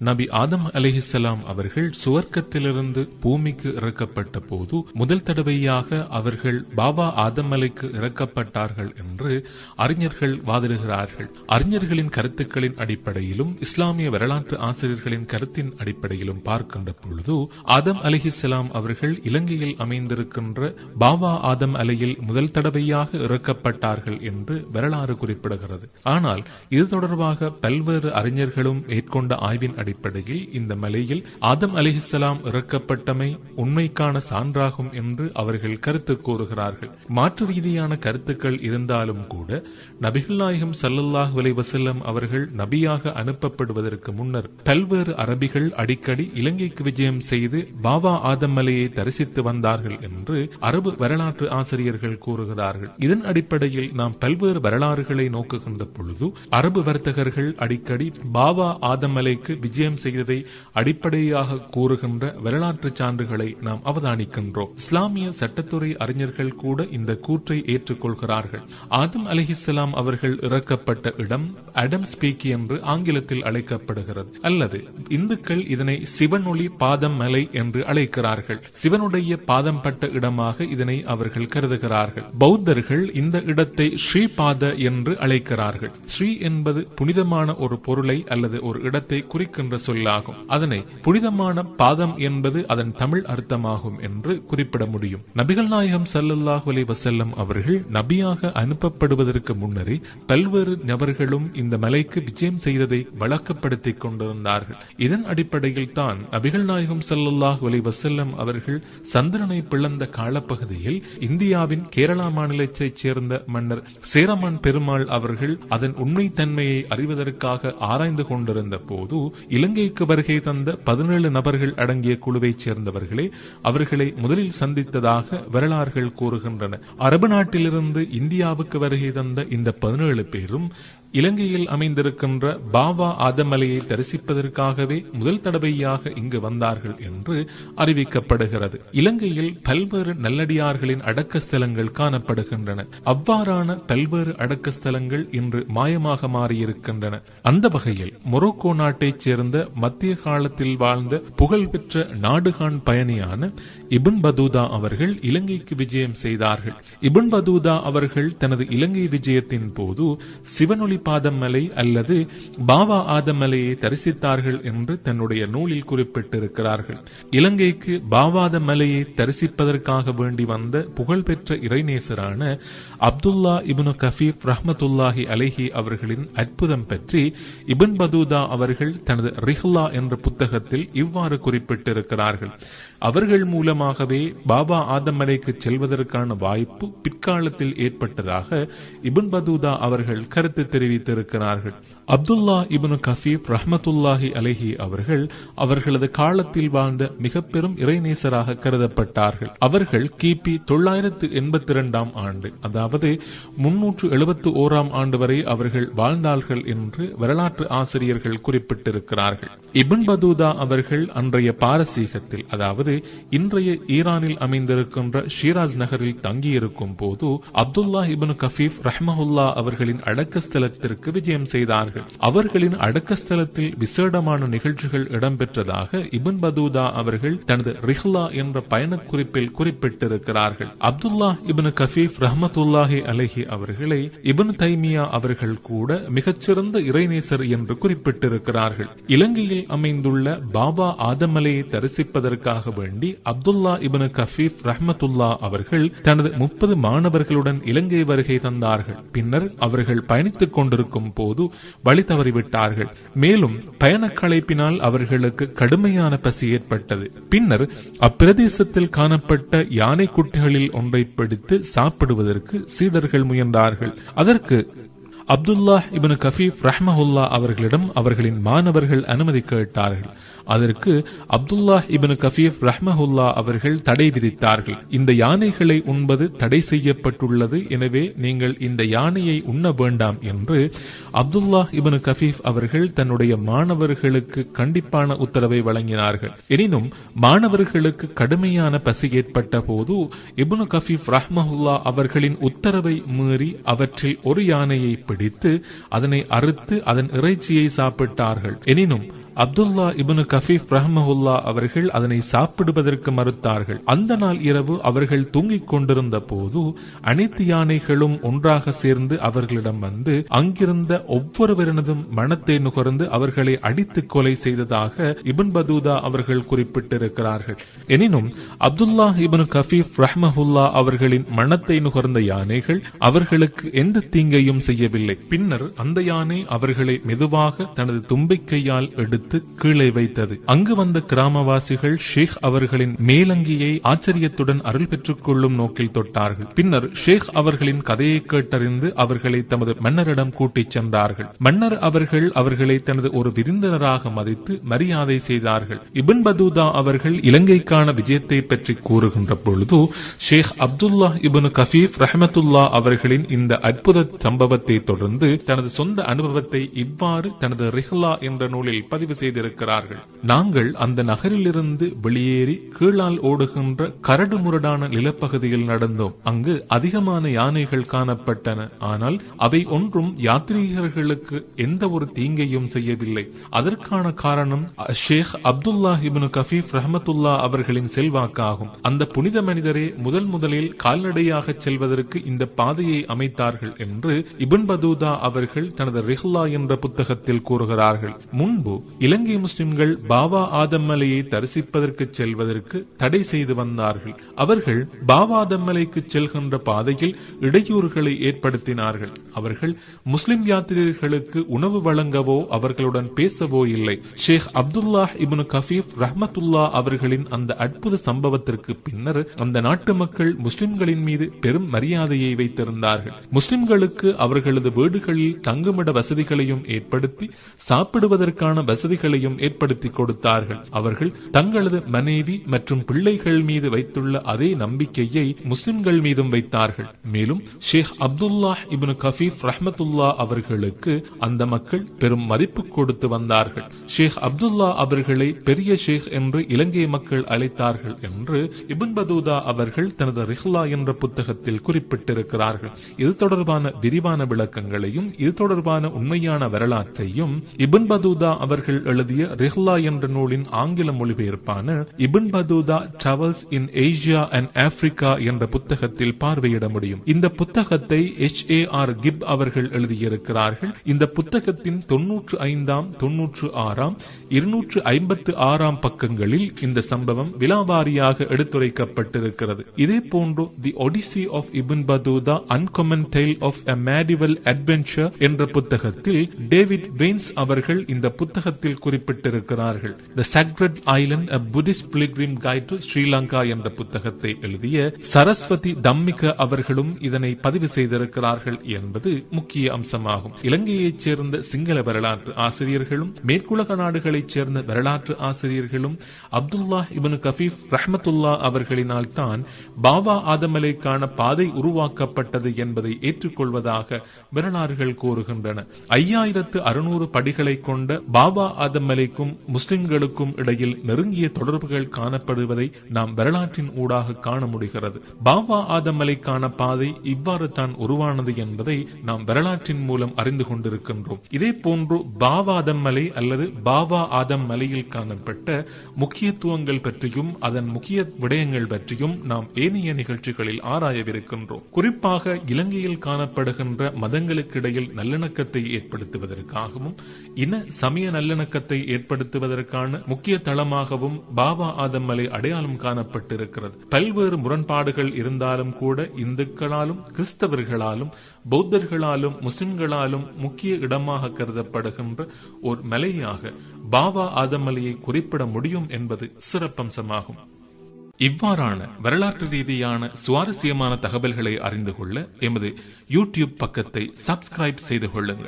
நபி ஆதம் அலிஹிசலாம் அவர்கள் சுவர்க்கத்திலிருந்து பூமிக்கு இறக்கப்பட்ட போது முதல் தடவையாக அவர்கள் பாபா ஆதம் அலைக்கு இறக்கப்பட்டார்கள் என்று அறிஞர்கள் வாதிடுகிறார்கள். அறிஞர்களின் கருத்துக்களின் அடிப்படையிலும் இஸ்லாமிய வரலாற்று ஆசிரியர்களின் கருத்தின் அடிப்படையிலும் பார்க்கின்ற பொழுது ஆதம் அலிஹிசலாம் அவர்கள் இலங்கையில் அமைந்திருக்கின்ற பாபா ஆதம் அலையில் முதல் தடவையாக இறக்கப்பட்டார்கள் என்று வரலாறு குறிப்பிடுகிறது. ஆனால் இது தொடர்பாக பல்வேறு அறிஞர்களும் மேற்கொண்ட ஆய்வின் அடிப்படையில் இந்த மலையில் ஆதம் அலிஹிசலாம் இறக்கப்பட்டமை உண்மைக்கான சான்றாகும் என்று அவர்கள் கருத்து கூறுகிறார்கள். மாற்று ரீதியான கருத்துக்கள் இருந்தாலும் கூட நபிகள் நாயகம் சல்லல்லாஹ் அலை வசல்லம் அவர்கள் நபியாக அனுப்பப்படுவதற்கு முன்னர் பல்வேறு அரபிகள் அடிக்கடி இலங்கைக்கு விஜயம் செய்து பாபா ஆதம் மலையை தரிசித்து வந்தார்கள் என்று அரபு வரலாற்று ஆசிரியர்கள் கூறுகிறார்கள். இதன் அடிப்படையில் நாம் பல்வேறு வரலாறுகளை நோக்குகின்ற பொழுது அரபு வர்த்தகர்கள் அடிக்கடி பாபா ஆதம் மலைக்கு விஜயம் செய்ததை அடிப்படையாக கூறுகின்ற வரலாற்று சான்றுகளை நாம் அவதானிக்கின்றோம். இஸ்லாமிய சட்டத்துறை அறிஞர்கள் கூட இந்த கூற்றை ஏற்றுக்கொள்கிறார்கள். ஆதம் அலிஹிஸ்லாம் அவர்கள் இறக்கப்பட்ட இடம் அடம் ஸ்பீக்கி என்று ஆங்கிலத்தில் அழைக்கப்படுகிறது. அல்லது இந்துக்கள் இதனை சிவனொளி பாதம் மலை என்று அழைக்கிறார்கள். சிவனுடைய பாதம் பட்ட இடமாக இதனை அவர்கள் கருதுகிறார்கள். பௌத்தர்கள் இந்த இடத்தை ஸ்ரீபாத என்று அழைக்கிறார்கள். ஸ்ரீ என்பது புனிதமான ஒரு பொருளை அல்லது ஒரு இடத்தை குறிக்கின்ற என்ற சொல்லாகும். அதனை புனிதமான பாதம் என்பது அதன் தமிழ் அர்த்தமாகும் என்று குறிப்பிட முடியும். நபிகள் நாயகம் சல்லல்லாஹு அலி வசல்லம் அவர்கள் நபியாக அனுப்பப்படுவதற்கு முன்னரே பல்வேறு நபர்களும் இந்த மலைக்கு விஜயம் செய்ததை வழக்கப்படுத்திக் கொண்டிருந்தார்கள். இதன் அடிப்படையில் தான் நபிகள் நாயகம் சல்லல்லாஹு அலி வசல்லம் அவர்கள் சந்திரனை பிளந்த காலப்பகுதியில் இந்தியாவின் கேரளா மாநிலத்தைச் சேர்ந்த மன்னர் சேரமான் பெருமாள் அவர்கள் அதன் உண்மை தன்மையை அறிவதற்காக ஆராய்ந்து கொண்டிருந்த போது இலங்கைக்கு வருகை தந்த பதினேழு நபர்கள் அடங்கிய குழுவைச் சேர்ந்தவர்களே அவர்களை முதலில் சந்தித்ததாக வரலாறுகள் கூறுகின்றன. அரபு நாட்டிலிருந்து இந்தியாவுக்கு வருகை தந்த இந்த பதினேழு பேரும் இலங்கையில் அமைந்திருக்கின்ற பாபா ஆதமலையை தரிசிப்பதற்காகவே முதல் தடவையாக இங்கு வந்தார்கள் என்று அறிவிக்கப்படுகிறது. இலங்கையில் பல்வேறு நல்லடியார்களின் அடக்க ஸ்தலங்கள் காணப்படுகின்றன. அவ்வாறான பல்வேறு அடக்க ஸ்தலங்கள் இன்று மாயமாக மாறியிருக்கின்றன. அந்த வகையில் மொரோக்கோ நாட்டைச் சேர்ந்த மத்திய காலத்தில் வாழ்ந்த புகழ்பெற்ற நாடுகான் பயணியான இபன் பதூதா அவர்கள் இலங்கைக்கு விஜயம் செய்தார்கள். இபன் பதூதா அவர்கள் தனது இலங்கை விஜயத்தின் போது சிவனொளி பாதம் மலை அல்லது பாபா ஆதம் மலையை தரிசித்தார்கள் என்று தன்னுடைய நூலில் குறிப்பிட்டிருக்கிறார்கள். இலங்கைக்கு பாவாத மலையை தரிசிப்பதற்காக வேண்டி வந்த புகழ்பெற்ற இறைநேசரான அப்துல்லா இபுனு கஃபீப் ரஹமத்துல்லாஹி அலஹி அவர்களின் அற்புதம் பற்றி இபன் பதூதா அவர்கள் தனது ரிஹ்லா என்ற புத்தகத்தில் இவ்வாறு குறிப்பிட்டிருக்கிறார்கள். அவர்கள் மூலம் மூலமாகவே பாபா ஆதமலைக்கு செல்வதற்கான வாய்ப்பு பிற்காலத்தில் ஏற்பட்டதாக இபன் பதூதா அவர்கள் கருத்து தெரிவித்திருக்கிறார்கள். அப்துல்லா இபனு கஃபீப் ரஹமத்துல்லாஹி அலஹி அவர்கள் அவர்களது காலத்தில் வாழ்ந்த மிக பெரும் இறைநேசராக கருதப்பட்டார்கள். அவர்கள் கிபி தொள்ளாயிரத்து எண்பத்தி இரண்டாம் ஆண்டு அதாவது முன்னூற்று எழுபத்து ஓராம் ஆண்டு வரை அவர்கள் வாழ்ந்தார்கள் என்று வரலாற்று ஆசிரியர்கள் குறிப்பிட்டிருக்கிறார்கள். இபின் பதூதா அவர்கள் அன்றைய பாரசீகத்தில் அதாவது இன்றைய ஈரானில் அமைந்திருக்கின்ற ஷீராஜ் நகரில் தங்கியிருக்கும் போது அப்துல்லா இபனு கஃபீப் ரஹ்மஹுல்லா அவர்களின் அடக்க ஸ்தலத்திற்கு விஜயம் செய்தார்கள். அவர்களின் அடக்கஸ்தலத்தில் விசேடமான நிகழ்ச்சிகள் இடம்பெற்றதாக இபன் பதூதா அவர்கள் தனது ரிஹ்லா என்ற பயணக்குறிப்பில் குறிப்பிட்டிருக்கிறார்கள். அப்துல்லா இபனு கஃபீப் ரஹமத்துல்லாஹி அலஹி அவர்களை இபன் தைமியா அவர்கள் கூட மிகச்சிறந்த இறைநேசர் என்று குறிப்பிட்டிருக்கிறார்கள். இலங்கையில் அமைந்துள்ள பாபா ஆதமலையை தரிசிப்பதற்காக வேண்டி அப்துல்லா இபனு கஃபீப் ரஹமத்துல்லா அவர்கள் தனது முப்பது மாணவர்களுடன் இலங்கை வருகை தந்தார்கள். பின்னர் அவர்கள் பயணித்துக் கொண்டிருக்கும் போது வழி தவறிவிட்டார்கள். மேலும் பயண களைப்பினால் அவர்களுக்கு கடுமையான பசி ஏற்பட்டது. பின்னர் அப்பிரதேசத்தில் காணப்பட்ட யானை குட்டிகளில் ஒன்றை பிடித்து சாப்பிடுவதற்கு சீடர்கள் முயன்றார்கள். அதற்கு அப்துல்லா இபனு கஃபீப் ரஹ்மஹுல்லா அவர்களிடம் அவர்களின் மாணவர்கள் அனுமதி கேட்டார்கள். அதற்கு அப்துல்லா இபனு கஃபீப் ரஹ்மஹுல்லா அவர்கள் தடை விதித்தார்கள். இந்த யானைகளை உண்பது தடை செய்யப்பட்டுள்ளது. எனவே நீங்கள் இந்த யானையை உண்ண வேண்டாம் என்று அப்துல்லா இபனு கஃபீப் அவர்கள் தன்னுடைய மாணவர்களுக்கு கண்டிப்பான உத்தரவை வழங்கினார்கள். எனினும் மாணவர்களுக்கு கடுமையான பசி ஏற்பட்ட போது இபுனு கஃபீப் ரஹ்மஹுல்லா அவர்களின் உத்தரவை மீறி அவற்றில் ஒரு யானையை பிடித்து அதனை அறுத்து அதன் இறைச்சியை சாப்பிட்டார்கள். எனினும் அப்துல்லா இபுனு கஃபீப் ரஹ்மஹுல்லா அவர்கள் அதனை சாப்பிடுவதற்கு மறுத்தார்கள். அந்த நாள் இரவு அவர்கள் தூங்கிக் கொண்டிருந்த போது அனைத்து யானைகளும் ஒன்றாக சேர்ந்து அவர்களிடம் வந்து அங்கிருந்த ஒவ்வொருவரினதும் மனத்தை நுகர்ந்து அவர்களை அடித்து கொலை செய்ததாக இபன் பதூதா அவர்கள் குறிப்பிட்டிருக்கிறார்கள். எனினும் அப்துல்லா இபனு கஃபீப் ரஹ்மஹுல்லா அவர்களின் மனத்தை நுகர்ந்த யானைகள் அவர்களுக்கு எந்த தீங்கையும் செய்யவில்லை. பின்னர் அந்த யானை அவர்களை மெதுவாக தனது தும்பிக்கையால் எடுத்து கீழே வைத்தது. அங்கு வந்த கிராமவாசிகள் ஷேக் அவர்களின் மேலங்கியை ஆச்சரியத்துடன் அருள் பெற்றுக் கொள்ளும் நோக்கில் தொட்டார்கள். பின்னர் ஷேக் அவர்களின் கதையை கேட்டறிந்து அவர்களை தமது மன்னரிடம் கூட்டிச் சென்றார்கள். மன்னர் அவர்கள் அவர்களை தனது ஒரு விருந்தினராக மதித்து மரியாதை செய்தார்கள். இபின் பதூதா அவர்கள் இலங்கைக்கான விஜயத்தை பற்றி கூறுகின்ற பொழுது ஷேக் அப்துல்லா இபனு கஃபீப் ரஹமத்துல்லா அவர்களின் இந்த அற்புத சம்பவத்தை தொடர்ந்து தனது சொந்த அனுபவத்தை இவ்வாறு தனது ரிஹ்லா என்ற நூலில் பதிவு செய்திருக்கிறார்கள். நாங்கள் அந்த நகரிலிருந்து வெளியேறி கீழால் ஓடுகின்ற கரடு முரடான நிலப்பகுதியில் நடந்தோம். அங்கு அதிகமான யானைகள் காணப்பட்டன. ஆனால் அவை ஒன்றும் யாத்ரீகர்களுக்கு எந்த ஒரு தீங்கையும் செய்யவில்லை. அதற்கான காரணம் ஷேக் அப்துல்லா இப்னு கஃபீப் ரஹமத்துல்லா அவர்களின் செல்வாக்காகும். அந்த புனித மனிதரே முதல் முதலில் கால்நடையாக செல்வதற்கு இந்த பாதையை அமைத்தார்கள் என்று இபின் பதூதா அவர்கள் தனது ரிஹ்லா என்ற புத்தகத்தில் கூறுகிறார்கள். முன்பு இலங்கை முஸ்லிம்கள் பாபா ஆதம்மலையை தரிசிப்பதற்கு செல்வதற்கு தடை செய்து வந்தார்கள். அவர்கள் பாபா ஆதம்மலைக்கு செல்கின்ற பாதையில் இடையூறுகளை ஏற்படுத்தினார்கள். அவர்கள் முஸ்லிம் யாத்திரிகர்களுக்கு உணவு வழங்கவோ அவர்களுடன் பேசவோ இல்லை. ஷேக் அப்துல்லா இப்னு கஃபீப் ரஹமத்துல்லா அவர்களின் அந்த அற்புத சம்பவத்திற்கு பின்னர் அந்த நாட்டு மக்கள் முஸ்லிம்களின் மீது பெரும் மரியாதையை வைத்திருந்தார்கள். முஸ்லிம்களுக்கு அவர்களது வீடுகளில் தங்குமிட வசதிகளையும் ஏற்படுத்தி சாப்பிடுவதற்கான வசதி வசதிகளையும் ஏற்படுத்தி கொடுத்தார்கள். அவர்கள் தங்களது மனைவி மற்றும் பிள்ளைகள் மீது வைத்துள்ள அதே நம்பிக்கையை முஸ்லிம்கள் மீதும் வைத்தார்கள். மேலும் ஷேக் அப்துல்லா இப்னு கஃபீப் ரஹமத்துல்லா அவர்களுக்கு அந்த மக்கள் பெரும் மதிப்பு கொடுத்து வந்தார்கள். ஷேக் அப்துல்லா அவர்களை பெரிய ஷேக் என்று இலங்கை மக்கள் அழைத்தார்கள் என்று இபன் பதூதா அவர்கள் தனது ரிஹ்லா என்ற புத்தகத்தில் குறிப்பிட்டிருக்கிறார்கள். இது தொடர்பான விரிவான விளக்கங்களையும் இது தொடர்பான உண்மையான வரலாற்றையும் இபன் பதூதா அவர்கள் எழுதிய ரிஹ்லா என்ற நூலின் ஆங்கில மொழிபெயர்ப்பான Ibn Battuta travels in Asia and Africa என்ற புத்தகத்தில் பார்வையிட முடியும். இந்த புத்தகத்தை எச் ஏ ஆர் கிப் அவர்கள் எழுதியிருக்கிறார்கள். இந்த புத்தகத்தின் தொன்னூற்று ஐந்தாம் தொன்னூற்று ஆறாம் இருநூற்று ஐம்பத்து ஆறாம் பக்கங்களில் இந்த சம்பவம் விலாவாரியாக எடுத்துரைக்கப்பட்டிருக்கிறது. இதே போன்று the odyssey of Ibn Battuta uncommon tale of a medieval adventure என்ற புத்தகத்தில் டேவிட் வெயின்ஸ் அவர்கள் இந்த புத்தகத்தில் புத்தகத்தில் குறிப்பிட்டிருக்கிறார்கள். The sacred island a Buddhist pilgrim guide to Sri Lanka என்ற புத்தகத்தை எழுதிய சரஸ்வதி தம்மிக அவர்களும் இதனை பதிவு செய்திருக்கிறார்கள் என்பது முக்கிய அம்சமாகும். இலங்கையைச் சேர்ந்த சிங்கள வரலாற்று ஆசிரியர்களும் மேற்குலக நாடுகளைச் சேர்ந்த வரலாற்று ஆசிரியர்களும் அப்துல்லா இபனு கஃபீப் ரஹமத்துல்லா அவர்களினால் தான் பாபா ஆதமலைக்கான பாதை உருவாக்கப்பட்டது என்பதை ஏற்றுக்கொள்வதாக வரலாறுகள் கூறுகின்றன. ஐயாயிரத்து அறுநூறு படிகளை கொண்ட பாபா ஆதம் ஆதமலைக்கும் முஸ்லிம்களுக்கும் இடையில் நெருங்கிய தொடர்புகள் காணப்படுவதை நாம் வரலாற்றின் ஊடாக காண முடிகிறது. பாபா ஆதம் ஆதமலைக்கான பாதை இவ்வாறு தான் உருவானது என்பதை நாம் வரலாற்றின் மூலம் அறிந்து கொண்டிருக்கின்றோம். இதே போன்று பாவாதம் மலை அல்லது பாபா ஆதம் மலையில் காணப்பட்ட முக்கியத்துவங்கள் பற்றியும் அதன் முக்கிய விடயங்கள் பற்றியும் நாம் ஏனைய நிகழ்ச்சிகளில் ஆராயவிருக்கின்றோம். குறிப்பாக இலங்கையில் காணப்படுகின்ற மதங்களுக்கிடையில் நல்லிணக்கத்தை ஏற்படுத்துவதற்காகவும் இன சமய நல்லிணக்க நல்லிணக்கத்தை ஏற்படுத்துவதற்கான முக்கிய தளமாகவும் பாபா ஆதம் மலை அடையாளம் காணப்பட்டிருக்கிறது. பல்வேறு முரண்பாடுகள் இருந்தாலும் கூட இந்துக்களாலும் கிறிஸ்தவர்களாலும் பௌத்தர்களாலும் முஸ்லிம்களாலும் முக்கிய இடமாக கருதப்படுகின்ற ஒரு மலையாக பாபா மலையை குறிப்பிட முடியும் என்பது சிறப்பம்சமாகும். இவ்வாறான வரலாற்று ரீதியான சுவாரஸ்யமான தகவல்களை அறிந்து கொள்ள எமது யூடியூப் பக்கத்தை சப்ஸ்கிரைப் செய்து கொள்ளுங்கள்.